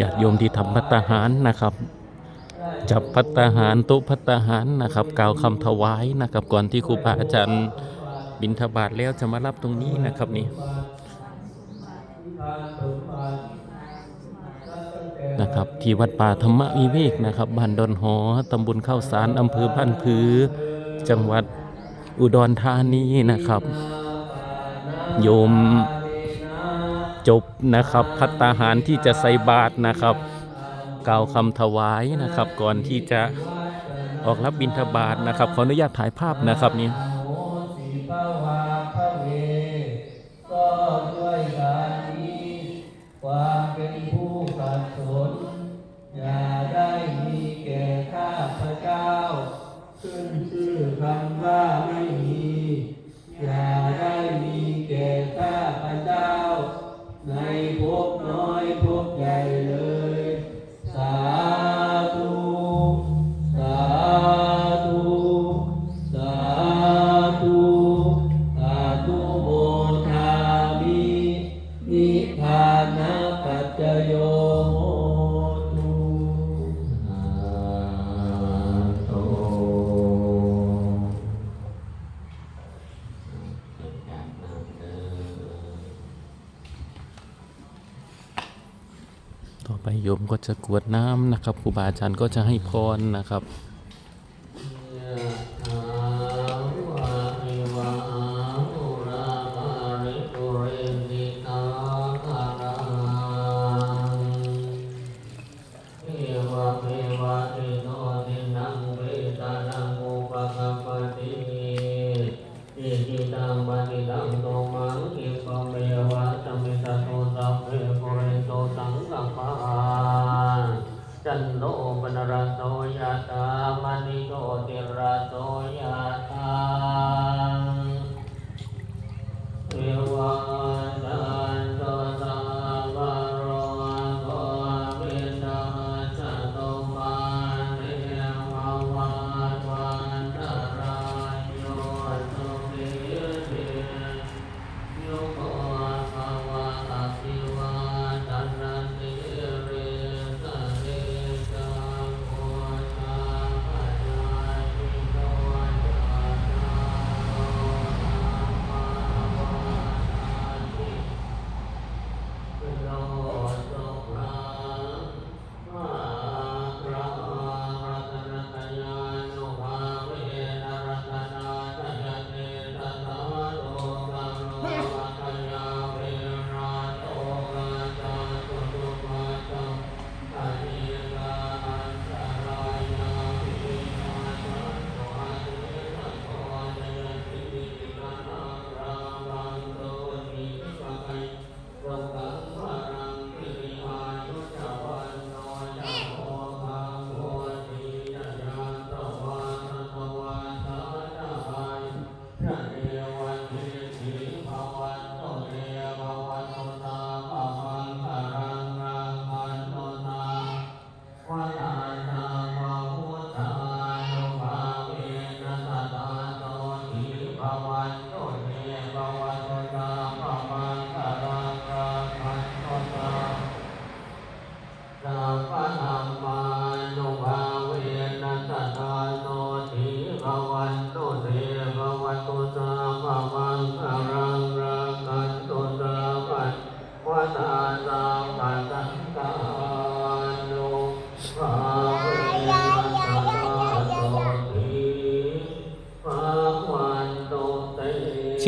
ญาติโยมที่ทำพัตตาหารนะครับ จับพัตตาหารตุพัตตาหารนะครับกล่าวคำถวายนะครับ ก่อนที่ครูบาอาจารย์บินทบาทแล้วจะมารับตรงนี้นะครับนี่นะครับที่วัดป่าธรรมวิเวกนะครับบ้านดอนหอตำบลข้าวสารอำเภอบ้านผือ จังหวัดอุดรธานีนะครับ โยม จบนะครับ พัตตาหารที่จะใส่บาตรนะครับ กล่าวคำถวายนะครับ ก่อนที่จะออกรับบิณฑบาตนะครับ ขออนุญาตถ่ายภาพนะครับนี้ความเป็นผู้สับสนอย่า โยมก็จะกวดน้ำนะครับครูบาอาจารย์ก็จะให้พรนะครับ โสยะตามณิโตติระโส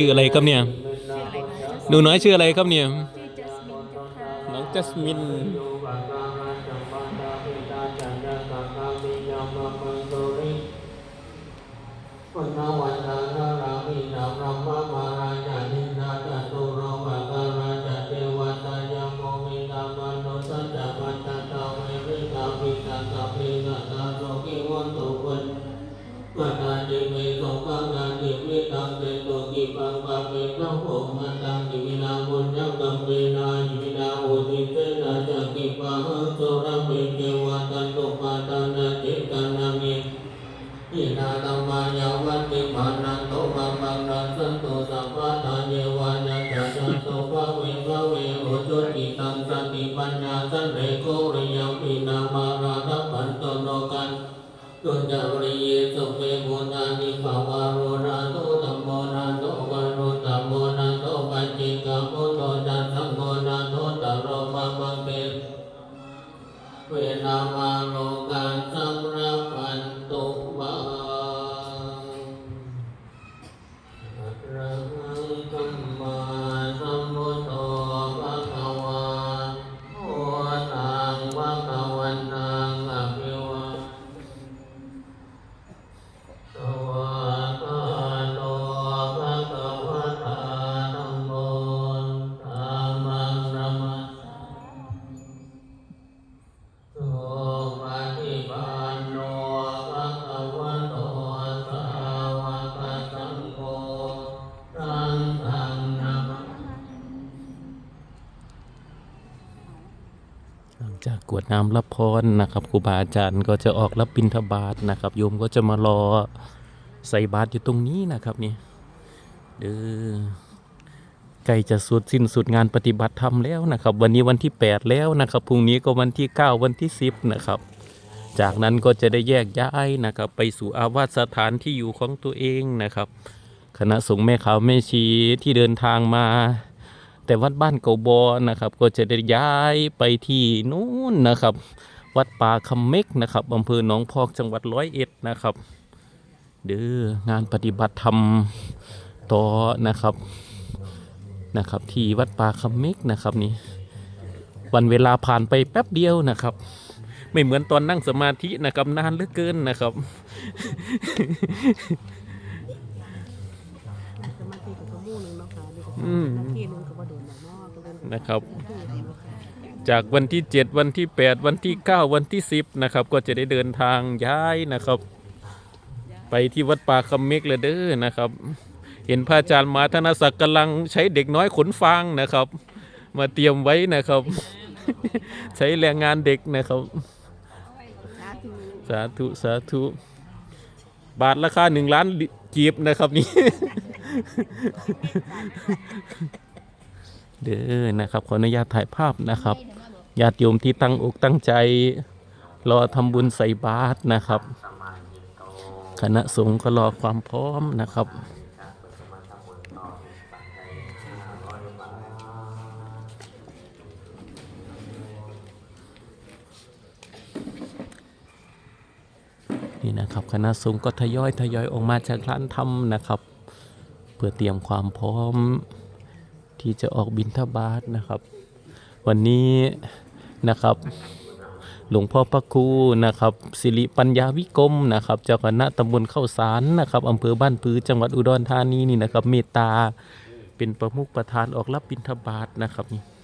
ชื่ออะไรครับเนี่ยหนูน้อยชื่ออะไรครับเนี่ยน้องจัสมินเวทนาเดวิสังฆาเดวิตังเดว ปะปะเปตะโหมะตังติวินาบุญญังกัมเวนาโย ระหั จากวดน้ำรับพรนะครับครูบาอาจารย์ก็จะออกรับบิณฑบาตนะครับ โยมก็จะมารอใส่บาตรอยู่ตรงนี้นะครับนี่เด้อใกล้จะสุดสิ้นสุดงานปฏิบัติธรรมแล้วนะครับ วันนี้วันที่ 8 แล้วนะครับพรุ่งนี้ก็วันที่ 9 วันที่ 10 นะครับ จากนั้นก็จะได้แยกย้ายนะครับ ไปสู่อาวาสสถานที่อยู่ของตัวเองนะครับ คณะสงฆ์แม่ขาวแม่ชีที่เดินทางมา แต่วัดบ้านเกาบอนะครับ ก็จะได้ย้ายไปที่นู้นนะครับ วัดป่าคำเม็กนะครับอำเภอหนองพอกจังหวัดร้อยเอ็ดนะครับเด้องานปฏิบัติธรรมต่อนะครับนะครับ ที่วัดป่าคำเม็กนะครับนี่วันเวลาผ่านไปแป๊บเดียวนะครับ ไม่เหมือนตอนนั่งสมาธินะครับนานเหลือเกินนะครับอืม นะครับนาทีเดียวค่ะจากวันที่ 7 วันที่ 8 วันที่ 9 วันที่ 10 นะครับ ก็จะได้เดินทางย้ายนะครับ ไปที่วัดป่าคำเมกเลยเด้อนะครับ เห็นพระอาจารย์มาธนศักดิ์กำลังใช้เด็กน้อยขนฟางนะครับ มาเตรียมไว้นะครับ ใช้แรงงานเด็กนะครับ สาธุสาธุสาธุบาทราคาหนึ่งล้านกีบนะครับนี่ เด้อนะครับขออนุญาตถ่ายภาพนะครับญาติโยมที่ตั้งอกตั้งใจ รอทำบุญใส่บาตรนะครับคณะสงฆ์ก็รอความพร้อมนะครับนี่นะครับคณะสงฆ์ก็ทยอยทยอยออกมาจากร้านธรรมนะครับ เพื่อเตรียมความพร้อม ที่จะออกบินทบาทนะครับ วันนี้นะครับ หลวงพ่อพระครูนะครับ สิริปัญญาวิกรมนะครับ เจ้าคณะตำบลเข้าสารนะครับอำเภอบ้านปือจังหวัดอุดรธานีนี่นะครับ เมตตาเป็นประมุขประธานออกรับบิณฑบาตนะครับนี่